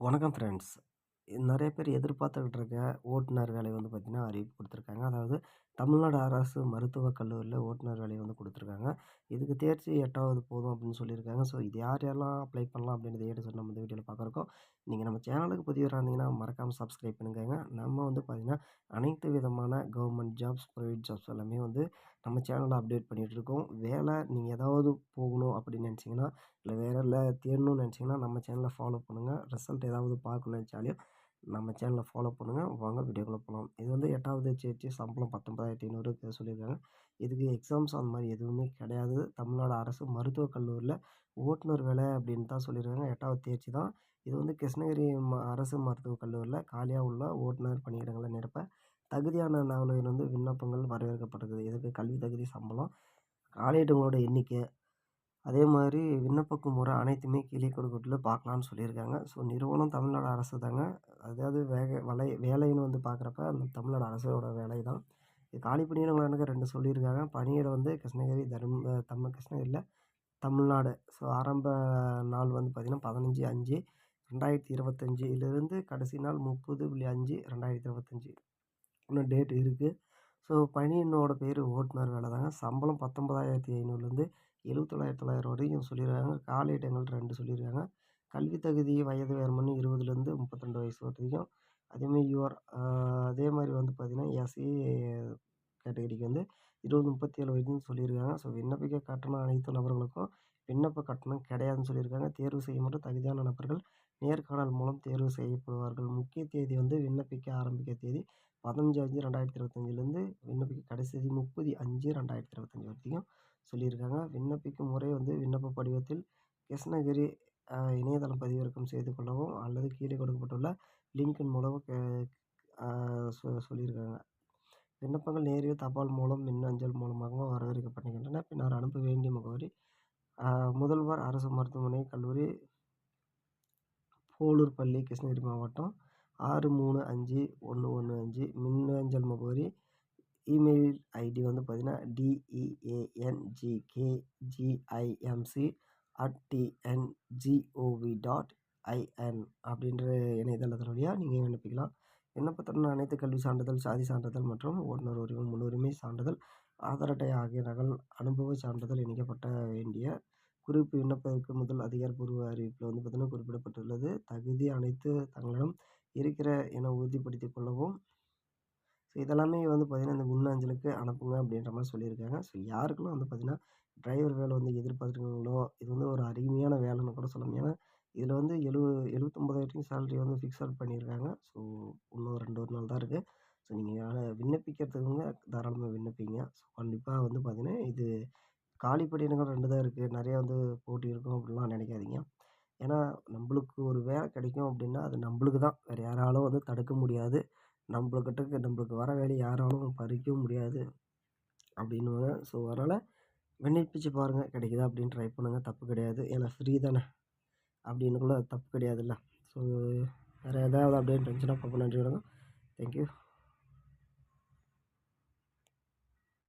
வணக்கம் ஃப்ரெண்ட்ஸ். நிறைய பேர் எதிர்பார்த்துக்கிட்டு இருக்க ஓட்டுநர் வேலை வந்து பார்த்திங்கன்னா அறிவிப்பு கொடுத்துருக்காங்க. அதாவது தமிழ்நாடு அரசு மருத்துவக் கல்லூரியில் ஓட்டுநர் வேலையை வந்து கொடுத்துருக்காங்க. இதுக்கு தேர்ச்சி எட்டாவது போதும் அப்படின்னு சொல்லியிருக்காங்க. ஸோ இது யார் யாரெல்லாம் அப்ளை பண்ணலாம் அப்படின்றத ஏடு சொல்லி நம்ம இந்த வீடியோவில் பார்க்குறோம். நீங்கள் நம்ம சேனலுக்கு புதியவராக இருந்தீங்கன்னா மறக்காமல் சப்ஸ்கிரைப் பண்ணுங்க நம்ம வந்து பார்த்திங்கன்னா அனைத்து விதமான கவர்மெண்ட் ஜாப்ஸ் ப்ரைவேட் ஜாப்ஸ் எல்லாமே வந்து நம்ம சேனலில் அப்டேட் பண்ணிகிட்ருக்கோம் வேலை நீங்கள் ஏதாவது போகணும் அப்படின்னு நினச்சிங்கன்னா இல்லை வேறு இல்லை தேடணும்னு நினச்சிங்கன்னா நம்ம சேனலை ஃபாலோ பண்ணுங்கள் ரிசல்ட் ஏதாவது பார்க்கணும்னு நினச்சாலையும் நம்ம சேனலை ஃபாலோ பண்ணுங்கள் வாங்க வீடியோக்குள்ளே போகலாம் இது வந்து எட்டாவது சேர்ச்சி சம்பளம் பத்தொன்பதாயிரத்தி ஐநூறு சொல்லியிருக்காங்க. இதுக்கு எக்ஸாம்ஸ் அந்த மாதிரி எதுவுமே கிடையாது. தமிழ்நாடு அரசு மருத்துவக் கல்லூரியில் ஓட்டுநர் வேலை அப்படின்னு தான் சொல்லியிருக்காங்க. எட்டாவது தேர்ச்சி தான். இது வந்து கிருஷ்ணகிரி ம அரசு மருத்துவக் கல்லூரியில் காலியாக உள்ள ஓட்டுநர் பணியிடங்களை நிரப்ப தகுதியான நாவலர் வந்து விண்ணப்பங்கள் வரவேற்கப்பட்டிருக்குது இதுக்கு கல்வி தகுதி சம்பளம் காலியிடங்களோட எண்ணிக்கை அதே மாதிரி விண்ணப்பிக்கும் முறை அனைத்துமே கீழே கொடுக்கட்டில் பார்க்கலான்னு சொல்லியிருக்காங்க. ஸோ நிறுவனம் தமிழ்நாடு அரசு தாங்க. அதாவது வேக வலை வேலைன்னு வந்து பார்க்குறப்ப அந்த தமிழ்நாடு அரசோட வேலை தான் இது காலி பணியிடங்கள் எனக்கு ரெண்டு சொல்லியிருக்காங்க. பணியிடம் வந்து கிருஷ்ணகிரி தர்ம தமிழ் கிருஷ்ணகிரியில் தமிழ்நாடு. ஸோ ஆரம்ப நாள் வந்து பார்த்திங்கன்னா பதினஞ்சு அஞ்சு ரெண்டாயிரத்தி இருபத்தஞ்சிலிருந்து கடைசி நாள் முப்பது புள்ளி அஞ்சு ரெண்டாயிரத்தி இருபத்தஞ்சி. இன்னும் டேட் இருக்குது ஸோ பணியினோட பேர் ஓட்டுநர் வேலை தாங்க. சம்பளம் பத்தொம்பதாயிரத்தி ஐநூறுலேருந்து எழுபத்தொள்ளாயிரத்தி தொள்ளாயிரம் வரைக்கும் சொல்லியிருக்காங்க காலை இடங்கள் ரெண்டு சொல்லியிருக்காங்க கல்வி தகுதி வயது வேறுமனு இருபதுலேருந்து முப்பத்திரெண்டு வயசு வரைக்கும். அதேமாதிரி யுவர் அதே மாதிரி வந்து பார்த்திங்கன்னா எஸ்சி கேட்டகரிக்கு வந்து இருபது முப்பத்தி ஏழு வரைக்கும் சொல்லியிருக்காங்க. ஸோ விண்ணப்பிக்க கட்டணம் அனைத்து நபர்களுக்கும் விண்ணப்ப கட்டணம் கிடையாதுன்னு சொல்லியிருக்காங்க. தேர்வு செய்யப்பட்ட தகுதியான நபர்கள் நேர்காணல் மூலம் தேர்வு செய்யப்படுவார்கள். முக்கிய தேதி வந்து விண்ணப்பிக்க ஆரம்பிக்க தேதி பதினஞ்சு அஞ்சு ரெண்டாயிரத்தி இருபத்தஞ்சிலேருந்து விண்ணப்பிக்க கடைசி தேதி முப்பது அஞ்சு ரெண்டாயிரத்தி இருபத்தஞ்சி வரைக்கும் சொல்லியிருக்காங்க. விண்ணப்பிக்கும் முறை வந்து விண்ணப்ப படிவத்தில் கிருஷ்ணகிரி இணையதளம் பதிவிறக்கம் செய்து கொள்ளவும் அல்லது கீழே கொடுக்கப்பட்டுள்ள லிங்கின் மூலமும் சொ சொல்லியிருக்காங்க. விண்ணப்பங்கள் நேரில் தபால் மூலம் மின்னஞ்சல் மூலமாகவும் வரவேற்கப்படுகின்றன பின்னர் அனுப்ப வேண்டிய முகவரி முதல்வர் அரசு மருத்துவமனை கல்லூரி போலூர் பள்ளி கிருஷ்ணகிரி மாவட்டம் ஆறு மூணு அஞ்சு ஒன்று ஒன்று அஞ்சு. மின்னஞ்சல் முகவரி இமெயில் ஐடி வந்து பார்த்திங்கன்னா டிஇஏஎன்ஜிகேஜிஐஎம்சி அட் டிஎன்ஜிஓவி டாட் ஐஎன் அப்படின்ற இணையதளத்தினுடைய வழியாக நீங்கள் விண்ணப்பிக்கலாம் விண்ணப்பத்துடன் அனைத்து கல்வி சான்றிதழ் சாதி சான்றிதழ் மற்றும் ஓட்டுநர் உரிமை முன்னுரிமை சான்றிதழ் ஆதார் அட்டை ஆகிய நகல் அனுபவ சான்றிதழ் இணைக்கப்பட்ட வேண்டிய குறிப்பு விண்ணப்பத்திற்கு முதல் அதிகாரப்பூர்வ அறிவிப்பில் வந்து பார்த்திங்கன்னா குறிப்பிடப்பட்டுள்ளது. தகுதி அனைத்து தங்களிடம் இருக்கிற என உறுதிப்படுத்திக் கொள்ளவும். ஸோ இதெல்லாமே வந்து பார்த்திங்கன்னா இந்த மின்னஞ்சலுக்கு அனுப்புங்க அப்படின்ற மாதிரி சொல்லியிருக்காங்க. ஸோ யாருக்கெல்லாம் வந்து பார்த்திங்கன்னா டிரைவர் வேலை வந்து எதிர்பார்த்துருக்கீங்களோ இது வந்து ஒரு எழுபத்தொம்பதாயிரத்துக்கு சேலரி வந்து ஃபிக்ஸட் பண்ணியிருக்காங்க. ஸோ இன்னும் ரெண்டு ஒரு நாள் தான் இருக்குது ஸோ நீங்கள் விண்ணப்பிக்கிறதுக்குங்க தாராளமாக விண்ணப்பிங்க. ஸோ கண்டிப்பாக வந்து பார்த்திங்கன்னா இது காலி பணியிடங்கள் ரெண்டு தான் இருக்குது நிறையா வந்து போட்டி இருக்கும் அப்படிலாம் நினைக்காதீங்க. ஏன்னா நம்மளுக்கு ஒரு வேலை கிடைக்கும் அப்படின்னா அது நம்மளுக்கு தான். வேறு யாராலும் வந்து தடுக்க முடியாது. நம்மளுக்கிட்ட நம்மளுக்கு வர வேலையை யாராலும் பறிக்கவும் முடியாது அப்படின்னுவாங்க. ஸோ அதனால் விண்ணப்பிச்சு பாருங்கள் கிடைக்குதா அப்படின்னு ட்ரை பண்ணுங்கள் தப்பு கிடையாது. ஏன்னா ஃப்ரீ தானே. அப்படின்னுக்குள்ளே தப்பு கிடையாதுல்ல. ஸோ வேறு ஏதாவது அப்டேட் இருந்துச்சுன்னா பார்ப்போம் நன்றி வணக்கம். தேங்க்யூ